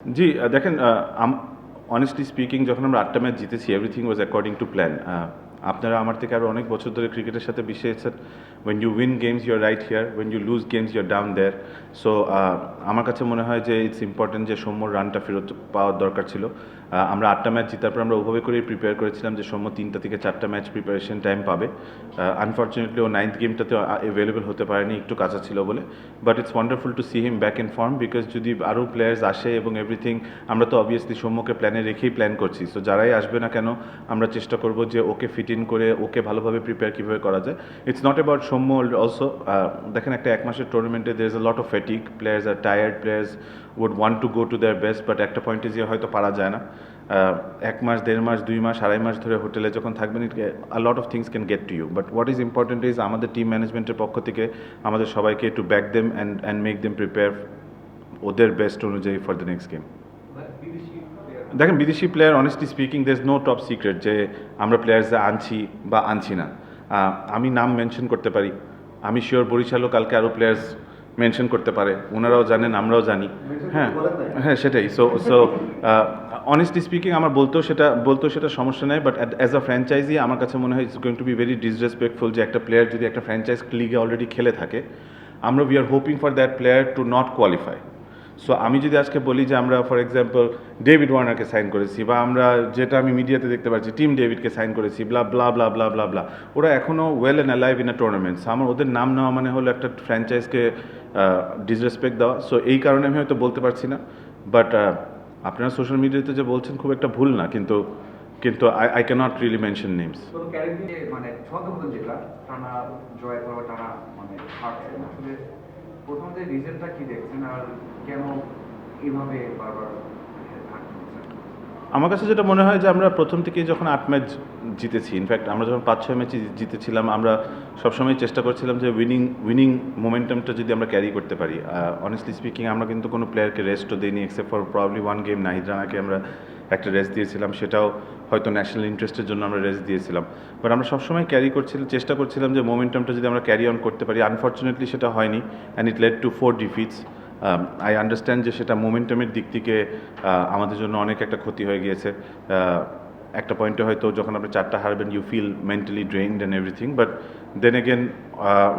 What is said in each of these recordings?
জি দেখেন honestly speaking যখন আমরা আটটা ম্যাচ জিতেছি everything was according to plan আপনারা আমার থেকে আরও অনেক বছর ধরে ক্রিকেটের সাথে বিশ্বাসেন when you win games you're right here when you lose games you're down there so আমার কাছে মনে হয় যে ইটস ইম্পর্টেন্ট যে, সৌম্যর রানটা ফেরত পাওয়ার দরকার ছিল। আমরা আটটা ম্যাচ জিতার পর আমরা ওভাবে করেই প্রিপেয়ার করেছিলাম যে সৌম্য তিনটা থেকে চারটা ম্যাচ প্রিপারেশন টাইম পাবে। আনফর্চুনেটলি ও নাইন্থ গেমটাতে অ্যাভেলেবেল হতে পারেনি, একটু কাঁচা ছিল বলে। But it's wonderful to see him back in form because যদি আরও প্লেয়ার্স আসে এবং এভরিথিং আমরা তো অবভিয়াসলি সৌম্যকে প্ল্যানে রেখেই প্ল্যান করছি। সো যারাই আসবে না কেন, আমরা চেষ্টা করব যে ওকে ফিট ইন করে, ওকে ভালোভাবে প্রিপেয়ার কীভাবে করা যায়। It's not about Soumya also দেখেন একটা এক মাসের টুর্নামেন্টে there is a lot of fatigue players are tired players would want to go to their best but একটা পয়েন্টে যে হয়তো পারা যায় না। এক মাস, দেড় মাস, দুই মাস, আড়াই মাস ধরে হোটেলে যখন থাকবেন it a lot of things can get to you but what is important is আমাদের টিম ম্যানেজমেন্টের পক্ষ থেকে আমাদের সবাইকে to back them and and make them prepare ওদের বেস্ট অনুযায়ী ফর দ্য নেক্সট গেম দেখেন, বিদেশি player honestly speaking there is no top secret যে আমরা প্লেয়ার্স আনছি বা আনছি না। আমি নাম মেনশন করতে পারি। আমি শিওর বরিশালও কালকে আরও প্লেয়ার্স মেনশন করতে পারে ওনারাও জানেন, আমরাও জানি। হ্যাঁ হ্যাঁ সেটাই। সো সো অনেস্টলি স্পিকিং আমার বলতেও সেটা বলতেও সেটা সমস্যা নেই বাট অ্যাজ আ ফ্র্যাঞ্চাইজি আমার কাছে মনে হয় it's going to be very disrespectful যে একটা প্লেয়ার যদি একটা ফ্র্যাঞ্চাইজ লিগে অলরেডি খেলে থাকে, আমরা we are hoping for that player to not qualify so আমি যদি আজকে বলি যে আমরা ফর এক্সাম্পল ডেভিড ওয়ার্নারকে সাইন করেছি বা আমরা যেটা আমি মিডিয়াতে দেখতে পাচ্ছি টিম ডেভিডকে সাইন করেছি blah blah blah blah blah blah ওরা এখনও well and alive in a tournaments আমার ওদের নাম নেওয়া মানে হলো একটা ফ্র্যাঞ্চাইজকে ডিসরেসপেক্ট দেওয়া। সো এই কারণে আমি হয়তো বলতে পারছি না। বাট আপনারা সোশ্যাল মিডিয়াতে যে বলছেন খুব একটা ভুল না, কিন্তু কিন্তু I I cannot really mention names মানে প্রথম যে রিজনটা কি দেখছেন আর কেন এইভাবে বারবার আমার কাছে যেটা মনে হয় যে আমরা প্রথম থেকেই যখন আট ম্যাচ জিতেছি ইনফ্যাক্ট আমরা যখন পাঁচ, ছয় ম্যাচ জিতেছিলাম, আমরা সবসময় চেষ্টা করছিলাম যে উইনিং উইনিং মোমেন্টামটা যদি আমরা ক্যারি করতে পারি। অনেস্টলি স্পিকিং আমরা কিন্তু কোনো প্লেয়ারকে রেস্টও দিইনি except for probably one game Nahid রানাকে আমরা একটা রেস্ট দিয়েছিলাম, সেটাও হয়তো ন্যাশনাল ইন্টারেস্টের জন্য আমরা রেস্ট দিয়েছিলাম। বাট আমরা সবসময় ক্যারি করছিলাম চেষ্টা করছিলাম যে মোমেন্টামটা যদি আমরা ক্যারি অন করতে পারি। আনফর্চুনেটলি সেটা হয়নি and it led to four defeats I understand যে সেটা মোমেন্টামের দিক থেকে আমাদের জন্য অনেক একটা ক্ষতি হয়ে গিয়েছে। একটা পয়েন্টে হয়তো যখন আপনি চারটা হারবেন you feel mentally drained and everything but then again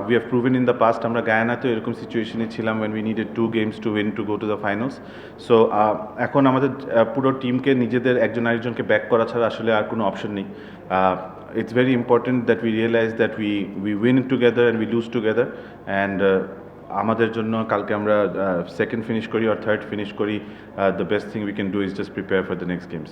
we have proven in the past আমরা গায়ানাতে এরকম সিচুয়েশনে ছিলাম when we needed two games to win to go to the finals so এখন আমাদের পুরো টিমকে নিজেদের একজন আরেকজনকে ব্যাক করা ছাড়া আসলে আর কোনো অপশন নেই। It's very important that we realize that we we win together and we lose together and আমাদের জন্য কালকে আমরা সেকেন্ড ফিনিশ করি আর থার্ড ফিনিশ করি the best thing we can do is just prepare for the next games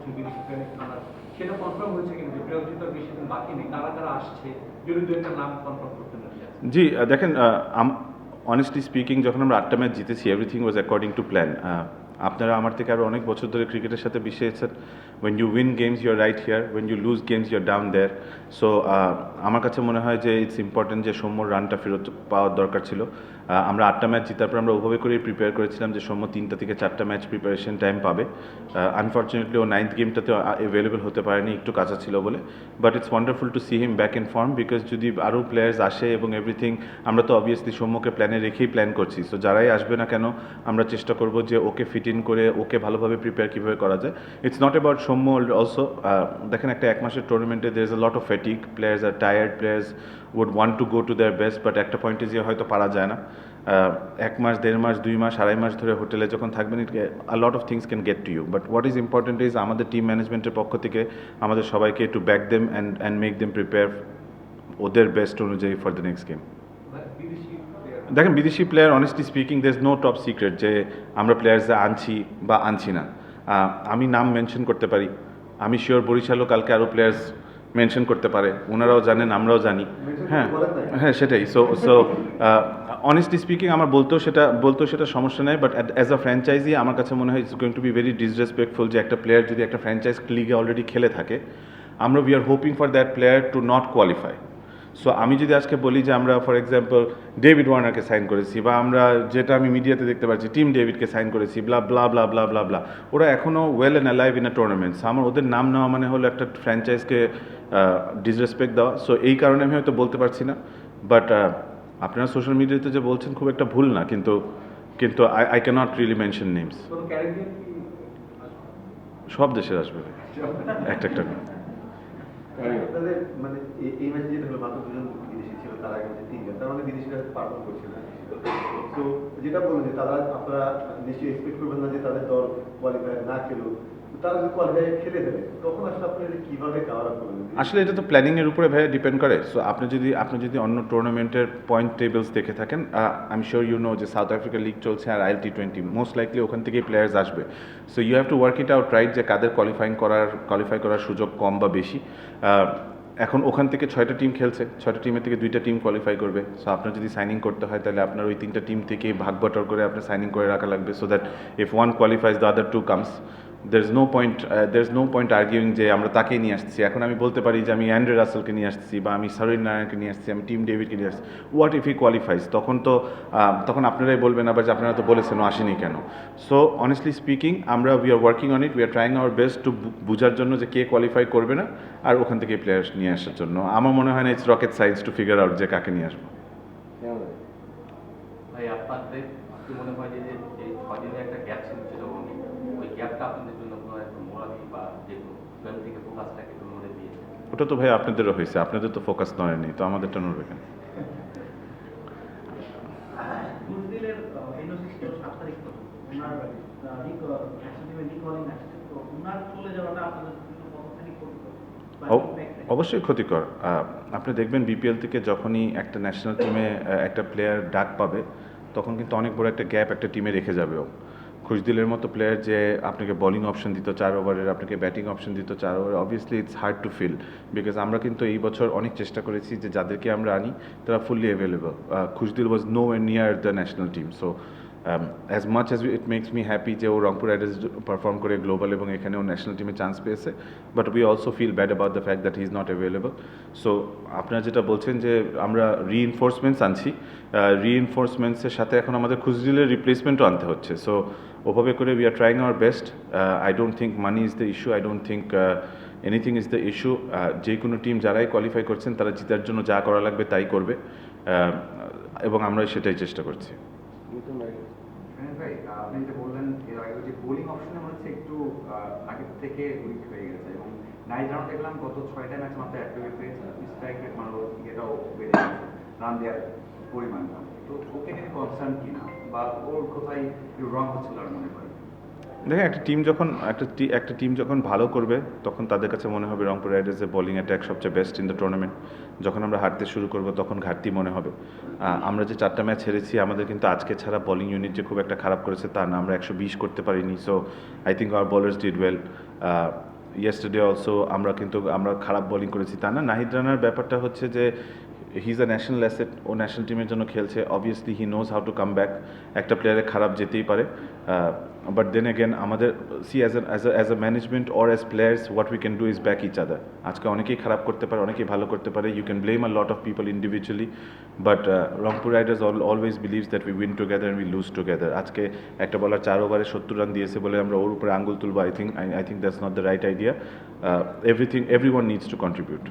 সেটা confirm হয়েছে কিন্তু বেশি দিন বাকি নেই, কারা কারা আসছে, যদি দু একটা নাম কনফার্ম করতে জি দেখেন অনেস্টলি স্পিকিং যখন আমরা আটটা ম্যাচ জিতেছি everything was according to plan আপনারা আমার থেকে আরও অনেক বছর ধরে ক্রিকেটের সাথে বিশ্বাসেন when you win games you're right here when you lose games you're down there so আমার কাছে মনে হয় যে ইটস ইম্পর্টেন্ট যে সৌম্যর রানটা ফেরত পাওয়ার দরকার ছিল। আমরা আটটা ম্যাচ জিতার পর আমরা ওভাবে করেই প্রিপেয়ার করেছিলাম যে সৌম্য তিনটা থেকে চারটা ম্যাচ প্রিপারেশন টাইম পাবে। আনফর্চুনেটলি ও নাইন্থ গেমটাতে অ্যাভেলেবল হতে পারেনি, একটু কাঁচা ছিল বলে। But it's wonderful to see him back in form because যদি আরও প্লেয়ার্স আসে এবং এভরিথিং আমরা তো অবভিয়াসলি সৌম্যকে প্ল্যানে রেখেই প্ল্যান করছি। সো যারাই আসবে না কেন, আমরা চেষ্টা করব যে ওকে ফিট ইন করে ওকে ভালোভাবে প্রিপেয়ার কীভাবে করা যায়। It's not about Soumya also দেখেন একটা এক মাসের টুর্নামেন্টে there is a lot of fatigue players are tired players would want to go to their best but একটা পয়েন্টে যে হয়তো পারা যায় না। এক মাস, দেড় মাস, দুই মাস, আড়াই মাস ধরে হোটেলে যখন থাকবেন it a lot of things can get to you but what is important is আমাদের টিম ম্যানেজমেন্টের পক্ষ থেকে আমাদের সবাইকে to back them and and make them prepare ওদের বেস্ট অনুযায়ী ফর দ্য নেক্সট গেম দেখেন বিদেশি player honestly speaking there no top secret যে আমরা প্লেয়ার্স আনছি বা আনছি না। আমি নাম মেনশন করতে পারি। আমি শিওর বরিশালও কালকে আরও প্লেয়ার্স মেনশন করতে পারে। ওনারাও জানেন আমরাও জানি। হ্যাঁ হ্যাঁ সেটাই। সো সো অনেস্টলি স্পিকিং আমার বলতেও সেটা বলতেও সেটা সমস্যা নেই বাট অ্যাজ আ ফ্র্যাঞ্চাইজি আমার কাছে মনে হয় it's going to be very disrespectful যে একটা প্লেয়ার যদি একটা ফ্র্যাঞ্চাইজ লিগে অলরেডি খেলে থাকে। আমরা we are hoping for that player to not qualify so আমি যদি আজকে বলি যে আমরা ফর এক্সাম্পল ডেভিড ওয়ার্নারকে সাইন করেছি বা আমরা যেটা আমি মিডিয়াতে দেখতে পাচ্ছি টিম ডেভিডকে সাইন করেছি blah blah blah blah blah blah ওরা এখনও well and alive in a tournaments আমার ওদের নাম নেওয়া মানে হলো একটা ফ্র্যাঞ্চাইজকে ডিসরেসপেক্ট দেওয়া। সো এই কারণে আমি হয়তো বলতে পারছি না। বাট আপনারা সোশ্যাল মিডিয়াতে যে বলছেন খুব একটা ভুল না কিন্তু কিন্তু I I cannot really mention names সব দেশের আসবে। একটা একটা। আপনাদের মানে এই- ম্যাচে যেটা হলো, মাত্র দুজন বিদেশি ছিল, তার আগে হচ্ছে তিনজন। তার মানে বিদেশিরা পারফর্ম না। তো যেটা বললেন যে তারা আপনারা নিশ্চয়ই এক্সপেক্ট করবেন না যে তাদের দল কোয়ালিফায়ার না খেলে আসলে এটা তো প্ল্যানিং এর উপরে ভাইয়া ডিপেন্ড করে। সো আপনি যদি আপনি যদি অন্য টুর্নামেন্টের পয়েন্ট টেবিলস দেখে থাকেন I am sure you know যে সাউথ আফ্রিকা লিগ চলছে আর IL T twenty most likely ওখান থেকেই প্লেয়ার্স আসবে। So you have to work it out right যে কাদের কোয়ালিফাইং করার কোয়ালিফাই করার সুযোগ কম বা বেশি। এখন ওখান থেকে ছয়টা টিম খেলছে, ছয়টা টিমের থেকে দুইটা টিম কোয়ালিফাই করবে। সো আপনার যদি সাইনিং করতে হয়, তাহলে আপনার ওই তিনটা টিম থেকে ভাগ বটর করে আপনার সাইনিং করে রাখা লাগবে। So that if one qualifies the other two comes there is no point there is no point arguing যে আমরা তাকেই নিয়ে আসছি। এখন আমি বলতে পারি যে আমি অ্যান্ড্রে রাসেলকে নিয়ে আসছি বা আমি সরিন নারায়ণকে নিয়ে আসছি আমি টিম ডেভিডকে নিয়ে আসছি। হোয়াট ইফ হি কোয়ালিফাইজ তখন তো তখন আপনারাই বলবেন আবার যে আপনারা তো বলেছেন ও আসেনি কেন? সো অনেস্টলি স্পিকিং আমরা we are working on it we are trying our best to বোঝার জন্য যে কে কোয়ালিফাই করবে না আর ওখান থেকে প্লেয়ার্স নিয়ে আসার জন্য। আমার মনে হয় না it's rocket science to figure out যে কাকে নিয়ে আসব। ভাই আপনাদের কি মনে হয় যে যে এই ছদিনের একটা গ্যাপ ছিল ওই গ্যাপটা আপনাদের জন্য কোনো একটা মোরালি বা যে কোনো থেকে ফোকাসটাকে একটু নড়ে দিয়েছে ওটা তো ভাই আপনাদেরও হয়েছে আপনাদের তো ফোকাস নড়েনি তো আমাদেরটা নড়বে কেন? অবশ্যই ক্ষতিকর। আপনি দেখবেন বিপিএল থেকে যখনই একটা ন্যাশনাল টিমে একটা প্লেয়ার ডাক পাবে তখন কিন্তু অনেক বড় একটা গ্যাপ একটা টিমে রেখে যাবে ও। খুশদিলের মতো প্লেয়ার যে আপনাকে বোলিং অপশন দিত, চার ওভারের আপনাকে ব্যাটিং অপশন দিত, চার ওভারে obviously it's hard to feel because আমরা কিন্তু এই বছর অনেক চেষ্টা করেছি যে যাদেরকে আমরা আনি, তারা fully available Khushdil was no near the national team so as much as it makes me happy যে ও রংপুর রাইডার্স পারফর্ম করে গ্লোবাল এবং এখানেও ন্যাশনাল টিমে চান্স পেয়েছে but we also feel bad about the fact that he is not available so আপনারা যেটা বলছেন যে আমরা রিইনফোর্সমেন্টস আনছি রিইনফোর্সমেন্টসের সাথে এখন আমাদের খুচরিলের রিপ্লেসমেন্টও আনতে হচ্ছে। সো ওভাবে করে we are trying our best I don't think money is the issue I don't think anything is the issue যে কোনো টিম যারাই কোয়ালিফাই করছেন, তারা জিতার জন্য যা করা লাগবে তাই করবে। এবং আমরা সেটাই চেষ্টা করছি সুনীল ভাই আপনি যে বললেন এর আগে যে বোলিং অপশনে মনে হচ্ছে একটু আহ, আগের থেকে উইক হয়ে গেছে এবং নাইজারও দেখলাম গত ছয়টা ম্যাচ মাত্র একটা উইক পেয়েছে স্ট্রাইক রেট মানে এটাও বেড়ে গেছে, রান দেওয়ার পরিমাণটা। তো ওকে নিয়ে কনসার্ন কিনা বা ওর কোথায় রং হচ্ছিল আর মনে করেন দেখেন, একটা টিম যখন, একটা একটা টিম যখন ভালো করবে, তখন তাদের কাছে মনে হবে রংপুর রাইডার্সের বোলিং অ্যাটাক সবচেয়ে বেস্ট ইন দ্য টুর্নামেন্ট যখন আমরা হারতে শুরু করব, তখন ঘাটতি মনে হবে। আমরা যে চারটা ম্যাচ হেরেছি, আমাদের কিন্তু আজকে ছাড়া বোলিং ইউনিট যে খুব একটা খারাপ করেছে, তা না। আমরা একশো বিশ করতে পারিনি so I think our bowlers did well yesterday also আমরা কিন্তু, আমরা খারাপ বোলিং করেছি, তা না। নাহিদ রানার ব্যাপারটা হচ্ছে যে he is a national asset O national টিমের জন্য খেলছে। Obviously he knows how to come back একটা প্লেয়ারে খারাপ যেতেই পারে। বাট দেন অ্যাগেন আমাদের see as as as a management or as players what we can do is back each other আজকে অনেকেই খারাপ করতে পারে, অনেকেই ভালো করতে পারে। You can blame a lot of people individually but Rangpur riders all always believes that we win together and we lose together আজকে একটা বলার চার ওভারে সত্তর রান দিয়েছে বলে আমরা ওর উপরে আঙ্গুল তুলবো। I think I think that's not the right idea everything every one needs to contribute